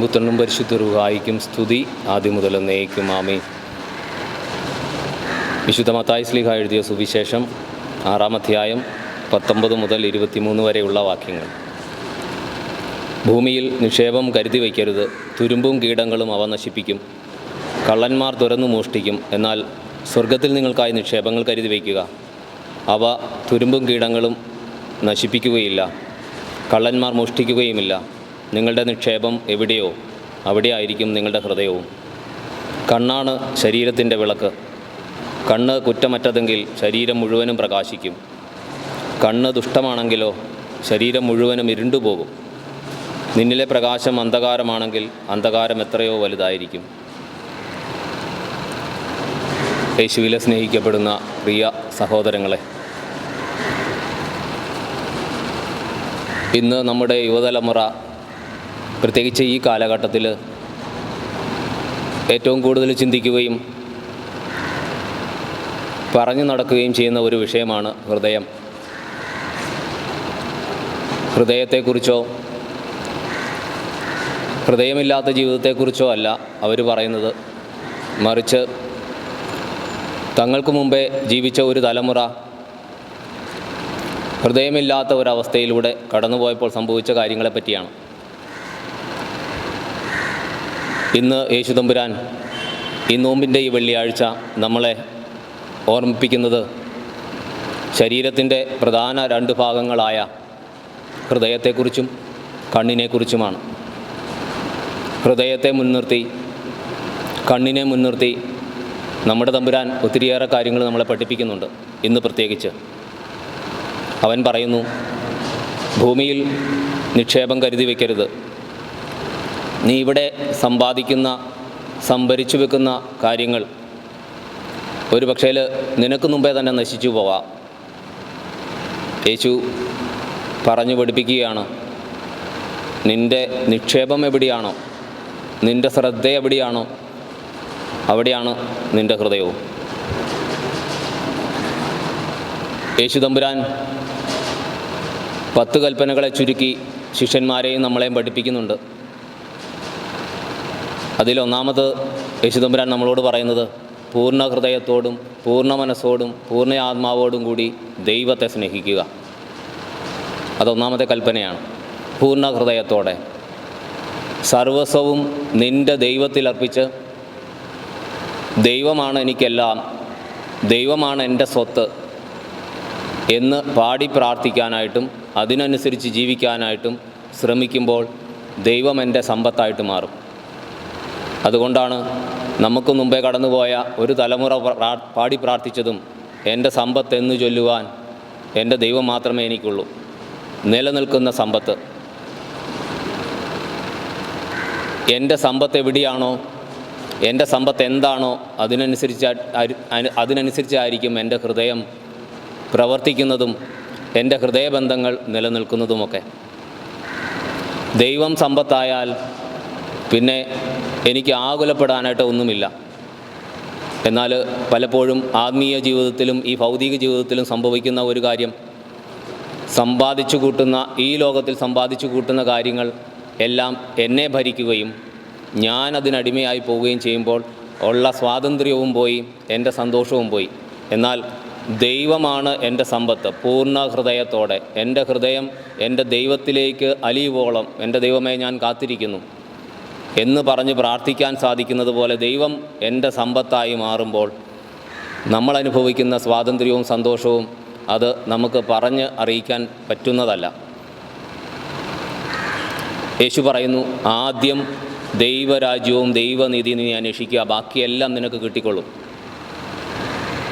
പുത്രനും പരിശുദ്ധരുവായിക്കും സ്തുതി. ആദ്യം മുതൽ എന്നേക്കും ആമേ വിശുദ്ധ മത്തായി സ്ലീഹ എഴുതിയ സുവിശേഷം ആറാം അധ്യായം പത്തൊമ്പത് മുതൽ ഇരുപത്തിമൂന്ന് വരെയുള്ള വാക്യങ്ങൾ. ഭൂമിയിൽ നിക്ഷേപം കരുതി വയ്ക്കരുത്. തുരുമ്പും കീടങ്ങളും അവ നശിപ്പിക്കും. കള്ളന്മാർ തുറന്നു മോഷ്ടിക്കും. എന്നാൽ സ്വർഗത്തിൽ നിങ്ങൾക്കായി നിക്ഷേപങ്ങൾ കരുതി വയ്ക്കുക. അവ തുരുമ്പും കീടങ്ങളും നശിപ്പിക്കുകയില്ല. കള്ളന്മാർ മോഷ്ടിക്കുകയുമില്ല. നിങ്ങളുടെ നിക്ഷേപം എവിടെയോ അവിടെ ആയിരിക്കും നിങ്ങളുടെ ഹൃദയവും. കണ്ണാണ് ശരീരത്തിന്റെ വിളക്ക്. കണ്ണ് കുറ്റമറ്റതെങ്കിൽ ശരീരം മുഴുവനും പ്രകാശിക്കും. കണ്ണ് ദുഷ്ടമാണെങ്കിലോ ശരീരം മുഴുവനും ഇരുണ്ടുപോകും. നിന്നിലെ പ്രകാശം അന്ധകാരമാണെങ്കിൽ അന്ധകാരം എത്രയോ വലുതായിരിക്കും. യേശുവിലെ സ്നേഹിക്കപ്പെടുന്ന പ്രിയ സഹോദരങ്ങളെ ഇന്ന് നമ്മുടെ യുവതലമുറ പ്രത്യേകിച്ച് ഈ കാലഘട്ടത്തിൽ ഏറ്റവും കൂടുതൽ ചിന്തിക്കുകയും പറഞ്ഞു നടക്കുകയും ചെയ്യുന്ന ഒരു വിഷയമാണ് ഹൃദയം. ഹൃദയത്തെക്കുറിച്ചോ ഹൃദയമില്ലാത്ത ജീവിതത്തെക്കുറിച്ചോ അല്ല അവർ പറയുന്നത്. മറിച്ച് തങ്ങൾക്ക് മുമ്പേ ജീവിച്ച ഒരു തലമുറ ഹൃദയമില്ലാത്ത ഒരവസ്ഥയിലൂടെ കടന്നുപോയപ്പോൾ സംഭവിച്ച കാര്യങ്ങളെപ്പറ്റിയാണ് ഇന്ന് യേശുതമ്പുരാൻ ഈ നോമ്പിന്റെ ഈ വെള്ളിയാഴ്ച നമ്മളെ ഓർമ്മിപ്പിക്കുന്നത് ശരീരത്തിന്റെ പ്രധാന രണ്ട് ഭാഗങ്ങളായ ഹൃദയത്തെക്കുറിച്ചും കണ്ണിനെക്കുറിച്ചുമാണ്. ഹൃദയത്തെ മുൻനിർത്തി കണ്ണിനെ മുൻനിർത്തി നമ്മുടെ തമ്പുരാൻ ഒത്തിരിയേറെ കാര്യങ്ങൾ നമ്മളെ പഠിപ്പിക്കുന്നുണ്ട്. ഇന്ന് പ്രത്യേകിച്ച് അവൻ പറയുന്നു ഭൂമിയിൽ നിക്ഷേപം കരുതി വയ്ക്കരുത് നീ ഇവിടെ സമ്പാദിക്കുന്ന സംഭരിച്ചു വെക്കുന്ന കാര്യങ്ങൾ ഒരു പക്ഷേ നിനക്ക് മുമ്പേ തന്നെ നശിച്ചു പോവാം. യേശു പറഞ്ഞു പഠിപ്പിക്കുകയാണ് നിന്റെ നിക്ഷേപം എവിടെയാണോ നിന്റെ ശ്രദ്ധ എവിടെയാണോ അവിടെയാണ് നിന്റെ ഹൃദയവും. യേശു തമ്പുരാൻ പത്ത് കൽപ്പനകളെ ചുരുക്കി ശിഷ്യന്മാരെയും നമ്മളെയും പഠിപ്പിക്കുന്നുണ്ട്. അതിലൊന്നാമത് യേശുദമ്പുരാൻ നമ്മളോട് പറയുന്നത് പൂർണ ഹൃദയത്തോടും പൂർണ മനസ്സോടും പൂർണ ആത്മാവോടും കൂടി ദൈവത്തെ സ്നേഹിക്കുക. അതൊന്നാമത്തെ കൽപ്പനയാണ്. പൂർണ ഹൃദയത്തോടെ. സർവസ്വവും നിന്റെ ദൈവത്തിൽ അർപ്പിച്ച് ദൈവമാണ് എനിക്കെല്ലാം ദൈവമാണ് എന്റെ സ്വത്ത് എന്ന് പാടി പ്രാർത്ഥിക്കാനായിട്ടും അതിനനുസരിച്ച് ജീവിക്കാനായിട്ടും ശ്രമിക്കുമ്പോൾ ദൈവം എന്റെ സമ്പത്തായിട്ട് മാറും. അതുകൊണ്ടാണ് നമുക്ക് മുമ്പേ കടന്നുപോയ ഒരു തലമുറ പാടി പ്രാർത്ഥിച്ചതും എന്റെ സമ്പത്ത് എന്ന് ചൊല്ലുവാൻ എന്റെ ദൈവം മാത്രമേ എനിക്കുള്ളൂ. നിലനിൽക്കുന്ന സമ്പത്ത്. എന്റെ സമ്പത്ത് എവിടെയാണോ എന്റെ സമ്പത്ത് എന്താണോ അതിനനുസരിച്ച് അതിനനുസരിച്ചായിരിക്കും എന്റെ ഹൃദയം പ്രവർത്തിക്കുന്നതും എന്റെ ഹൃദയബന്ധങ്ങൾ നിലനിൽക്കുന്നതുമൊക്കെ. ദൈവം സമ്പത്തായാൽ പിന്നെ എനിക്ക് ആകുലപ്പെടാനായിട്ട് ഒന്നുമില്ല. എന്നാൽ പലപ്പോഴും ആത്മീയ ജീവിതത്തിലും ഈ ഭൗതിക ജീവിതത്തിലും സംഭവിക്കുന്ന ഒരു കാര്യം സമ്പാദിച്ചു കൂട്ടുന്ന ഈ ലോകത്തിൽ സമ്പാദിച്ചു കൂട്ടുന്ന കാര്യങ്ങൾ എല്ലാം എന്നെ ഭരിക്കുകയും ഞാൻ അതിനടിമയായി പോവുകയും ചെയ്യുമ്പോൾ ഉള്ള സ്വാതന്ത്ര്യവും പോയി എന്റെ സന്തോഷവും പോയി. എന്നാൽ ദൈവമാണ് എന്റെ സമ്പത്ത് പൂർണ ഹൃദയത്തോടെ. എന്റെ ഹൃദയം എന്റെ ദൈവത്തിലേക്ക് അലിയുവോളം എന്റെ ദൈവമേ ഞാൻ കാത്തിരിക്കുന്നു. എന്ന് പറഞ്ഞ് പ്രാർത്ഥിക്കാൻ സാധിക്കുന്നത് പോലെ ദൈവം എന്റെ സമ്പത്തായി മാറുമ്പോൾ നമ്മൾ അനുഭവിക്കുന്ന സ്വാതന്ത്ര്യവും സന്തോഷവും അത് നമുക്ക് പറഞ്ഞ് അറിയിക്കാൻ പറ്റുന്നതല്ല. യേശു പറയുന്നു ആദ്യം ദൈവരാജ്യവും ദൈവനീതി നീ അന്വേഷിക്കുക ബാക്കിയെല്ലാം നിനക്ക് കിട്ടിക്കൊള്ളും.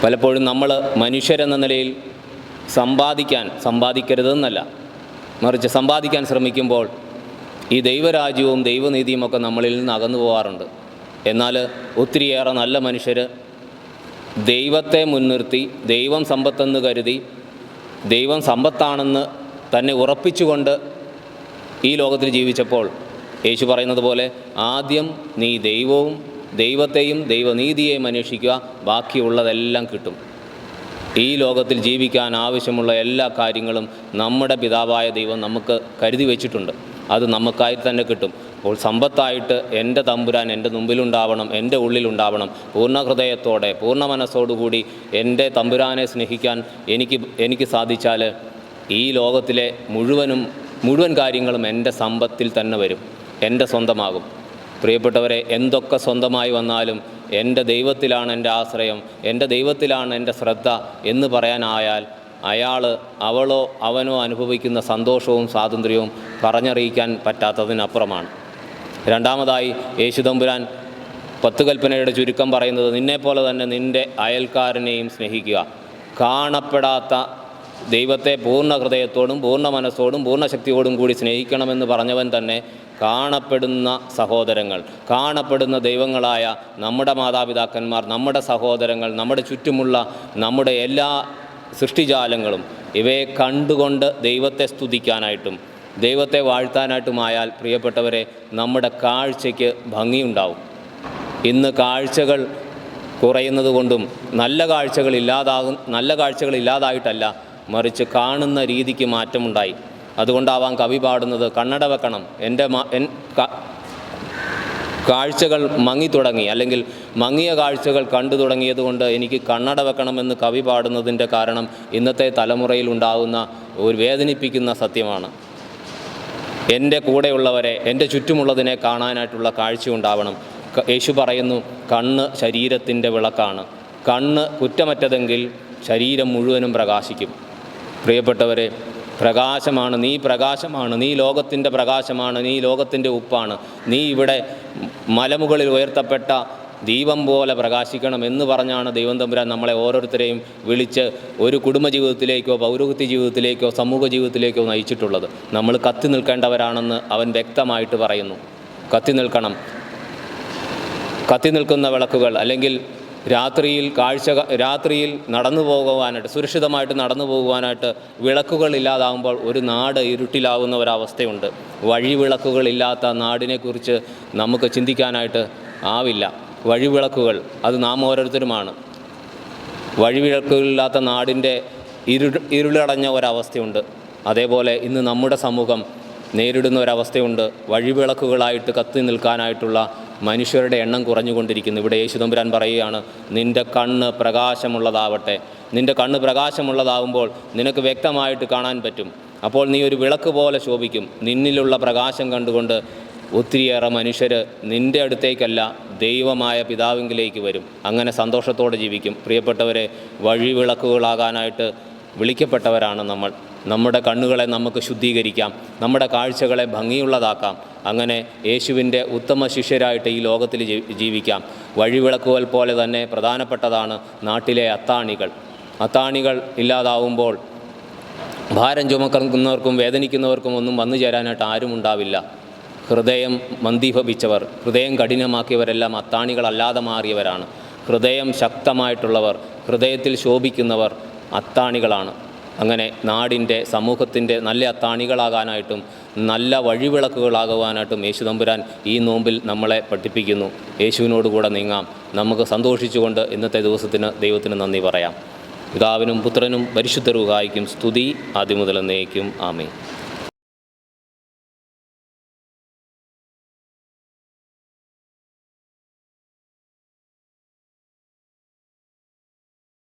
പലപ്പോഴും നമ്മൾ മനുഷ്യരെന്ന നിലയിൽ സമ്പാദിക്കാൻ സമ്പാദിക്കരുതെന്നല്ല. മറിച്ച് സമ്പാദിക്കാൻ ശ്രമിക്കുമ്പോൾ ഈ ദൈവരാജ്യവും ദൈവനീതിയും ഒക്കെ നമ്മളിൽ നിന്ന് അകന്നു പോകാറുണ്ട് എന്നാൽ ഒത്തിരിയേറെ നല്ല മനുഷ്യർ ദൈവത്തെ മുൻനിർത്തി ദൈവം സമ്പത്തെന്ന് കരുതി ദൈവം സമ്പത്താണെന്ന് തന്നെ ഉറപ്പിച്ചുകൊണ്ട് ഈ ലോകത്തിൽ ജീവിച്ചപ്പോൾ യേശു പറയുന്നത് പോലെ ആദ്യം നീ ദൈവവും ദൈവത്തെയും ദൈവനീതിയെയും അന്വേഷിക്കുക ബാക്കിയുള്ളതെല്ലാം കിട്ടും. ഈ ലോകത്തിൽ ജീവിക്കാൻ ആവശ്യമുള്ള എല്ലാ കാര്യങ്ങളും നമ്മുടെ പിതാവായ ദൈവം നമുക്ക് കരുതി വെച്ചിട്ടുണ്ട്. അത് നമുക്കായി തന്നെ കിട്ടും. അപ്പോൾ സമ്പത്തായിട്ട് എന്റെ തമ്പുരാൻ എന്റെ മുമ്പിലുണ്ടാവണം എന്റെ ഉള്ളിലുണ്ടാവണം. പൂർണ ഹൃദയത്തോടെ പൂർണ മനസ്സോടുകൂടി എന്റെ തമ്പുരാനെ സ്നേഹിക്കാൻ എനിക്ക് എനിക്ക് സാധിച്ചാൽ ഈ ലോകത്തിലെ മുഴുവനും മുഴുവൻ കാര്യങ്ങളും എന്റെ സമ്പത്തിൽ തന്നെ വരും. എന്റെ സ്വന്തമാകും. പ്രിയപ്പെട്ടവരെ എന്തൊക്കെ സ്വന്തമായി വന്നാലും എന്റെ ദൈവത്തിലാണ് എന്റെ ആശ്രയം എന്റെ ദൈവത്തിലാണ് എന്റെ ശ്രദ്ധ എന്ന് പറയാനായാൽ അയാൾ അവളോ അവനോ അനുഭവിക്കുന്ന സന്തോഷവും സ്വാതന്ത്ര്യവും പറഞ്ഞറിയിക്കാൻ പറ്റാത്തതിനപ്പുറമാണ്. രണ്ടാമതായി യേശുദമ്പുരാൻ പത്ത് കൽപ്പനയുടെ ചുരുക്കം പറയുന്നത് നിന്നെപ്പോലെ തന്നെ നിന്റെ അയൽക്കാരനെയും സ്നേഹിക്കുക. കാണപ്പെടാത്ത ദൈവത്തെ പൂർണ ഹൃദയത്തോടും പൂർണ മനസ്സോടും പൂർണ ശക്തിയോടും കൂടി സ്നേഹിക്കണമെന്ന് പറഞ്ഞവൻ തന്നെ കാണപ്പെടുന്ന സഹോദരങ്ങൾ കാണപ്പെടുന്ന ദൈവങ്ങളായ നമ്മുടെ മാതാപിതാക്കന്മാർ നമ്മുടെ സഹോദരങ്ങൾ നമ്മുടെ ചുറ്റുമുള്ള നമ്മുടെ എല്ലാ സൃഷ്ടിജാലങ്ങളും ഇവയെ കണ്ടുകൊണ്ട് ദൈവത്തെ സ്തുതിക്കാനായിട്ടും ദൈവത്തെ വാഴ്ത്താനായിട്ടുമായാൽ പ്രിയപ്പെട്ടവരെ നമ്മുടെ കാഴ്ചയ്ക്ക് ഭംഗിയുണ്ടാവും. ഇന്ന് കാഴ്ചകൾ കുറയുന്നത് കൊണ്ടും നല്ല കാഴ്ചകൾ ഇല്ലാതാകും നല്ല കാഴ്ചകൾ ഇല്ലാതായിട്ടല്ല മറിച്ച് കാണുന്ന രീതിക്ക് മാറ്റമുണ്ടായി. അതുകൊണ്ടാവാം കവി പാടുന്നത് കണ്ണട വെക്കണം എന്റെ കാഴ്ചകൾ മങ്ങി തുടങ്ങി അല്ലെങ്കിൽ മങ്ങിയ കാഴ്ചകൾ കണ്ടു തുടങ്ങിയതുകൊണ്ട് എനിക്ക് കണ്ണട വെക്കണമെന്ന് കവി പാടുന്നതിന്റെ കാരണം ഇന്നത്തെ തലമുറയിൽ ഉണ്ടാകുന്ന ഒരു വേദനിപ്പിക്കുന്ന സത്യമാണ്. എന്റെ കൂടെയുള്ളവരെ എന്റെ ചുറ്റുമുള്ളതിനെ കാണാനായിട്ടുള്ള കാഴ്ച ഉണ്ടാവണം. യേശു പറയുന്നു കണ്ണ് ശരീരത്തിന്റെ വിളക്കാണ്. കണ്ണ് കുറ്റമറ്റതെങ്കിൽ ശരീരം മുഴുവനും പ്രകാശിക്കും. പ്രിയപ്പെട്ടവരെ പ്രകാശമാണ് നീ പ്രകാശമാണ് നീ ലോകത്തിന്റെ പ്രകാശമാണ് നീ ലോകത്തിന്റെ ഉപ്പാണ്. നീ ഇവിടെ മലമുകളിൽ ഉയർത്തപ്പെട്ട ദീപം പോലെ പ്രകാശിക്കണം എന്ന് പറഞ്ഞാണ് ദൈവം തമ്പുരാൻ നമ്മളെ ഓരോരുത്തരെയും വിളിച്ച് ഒരു കുടുംബ ജീവിതത്തിലേക്കോ പൗരോഹിത്യ ജീവിതത്തിലേക്കോ സമൂഹ ജീവിതത്തിലേക്കോ നയിച്ചിട്ടുള്ളത്. നമ്മൾ കത്തി നിൽക്കേണ്ടവരാണെന്ന് അവൻ വ്യക്തമായിട്ട് പറയുന്നു. കത്തി നിൽക്കണം. കത്തി നിൽക്കുന്ന വിളക്കുകൾ അല്ലെങ്കിൽ രാത്രിയിൽ കാഴ്ച രാത്രിയിൽ നടന്നു പോകുവാനായിട്ട് സുരക്ഷിതമായിട്ട് നടന്നു പോകുവാനായിട്ട് വിളക്കുകൾ ഇല്ലാതാകുമ്പോൾ ഒരു നാട് ഇരുട്ടിലാവുന്ന ഒരവസ്ഥയുണ്ട്. വഴിവിളക്കുകളില്ലാത്ത നാടിനെക്കുറിച്ച് നമുക്ക് ചിന്തിക്കാനായിട്ട് ആവില്ല. വഴിവിളക്കുകൾ അത് നാം ഓരോരുത്തരുമാണ്. വഴിവിളക്കുകളില്ലാത്ത നാടിന്റെ ഇരു ഇരുളടഞ്ഞ ഒരവസ്ഥയുണ്ട്. അതേപോലെ ഇന്ന് നമ്മുടെ സമൂഹം നേരിടുന്ന ഒരവസ്ഥയുണ്ട്. വഴിവിളക്കുകളായിട്ട് കത്തി നിൽക്കാനായിട്ടുള്ള മനുഷ്യരുടെ എണ്ണം കുറഞ്ഞുകൊണ്ടിരിക്കുന്നു. ഇവിടെ യേശുദമ്പുരാൻ പറയുകയാണ് നിന്റെ കണ്ണ് പ്രകാശമുള്ളതാവട്ടെ. നിന്റെ കണ്ണ് പ്രകാശമുള്ളതാവുമ്പോൾ നിനക്ക് വ്യക്തമായിട്ട് കാണാൻ പറ്റും. അപ്പോൾ നീ ഒരു വിളക്ക് പോലെ ശോഭിക്കും. നിന്നിലുള്ള പ്രകാശം കണ്ടുകൊണ്ട് ഒത്തിരിയേറെ മനുഷ്യർ നിന്റെ അടുത്തേക്കല്ല ദൈവമായ പിതാവിങ്കിലേക്ക് വരും. അങ്ങനെ സന്തോഷത്തോടെ ജീവിക്കും. പ്രിയപ്പെട്ടവരെ വഴിവിളക്കുകളാകാനായിട്ട് വിളിക്കപ്പെട്ടവരാണ് നമ്മൾ. നമ്മുടെ കണ്ണുകളെ നമുക്ക് ശുദ്ധീകരിക്കാം. നമ്മുടെ കാഴ്ചകളെ ഭംഗിയുള്ളതാക്കാം. അങ്ങനെ യേശുവിന്റെ ഉത്തമ ശിഷ്യരായിട്ട് ഈ ലോകത്തിൽ ജീവിക്കാം. വഴിവിളക്കുകൾ പോലെ തന്നെ പ്രധാനപ്പെട്ടതാണ് നാട്ടിലെ അത്താണികൾ. അത്താണികൾ ഇല്ലാതാവുമ്പോൾ ഭാരം ചുമക്കുന്നവർക്കും വേദനിക്കുന്നവർക്കും ഒന്നും വന്നു ചേരാനായിട്ട് ആരും ഉണ്ടാവില്ല. ഹൃദയം മന്ദീഭവിച്ചവർ ഹൃദയം കഠിനമാക്കിയവരെല്ലാം അത്താണികളല്ലാതെ മാറിയവരാണ്. ഹൃദയം ശക്തമായിട്ടുള്ളവർ ഹൃദയത്തിൽ ശോഭിക്കുന്നവർ അത്താണികളാണ്. അങ്ങനെ നാടിന്റെ സമൂഹത്തിന്റെ നല്ല അത്താണികളാകാനായിട്ടും നല്ല വഴിവിളക്കുകളാകുവാനായിട്ടും യേശു തമ്പുരാൻ ഈ നോമ്പിൽ നമ്മളെ പഠിപ്പിക്കുന്നു. യേശുവിനോട് കൂടെ നീങ്ങാം. നമുക്ക് സന്തോഷിച്ചുകൊണ്ട് ഇന്നത്തെ ദിവസത്തിന് ദൈവത്തിന് നന്ദി പറയാം. പിതാവിനും പുത്രനും പരിശുദ്ധ സ്തുതി ആദ്യം മുതൽ എന്നേക്കും. ആമേ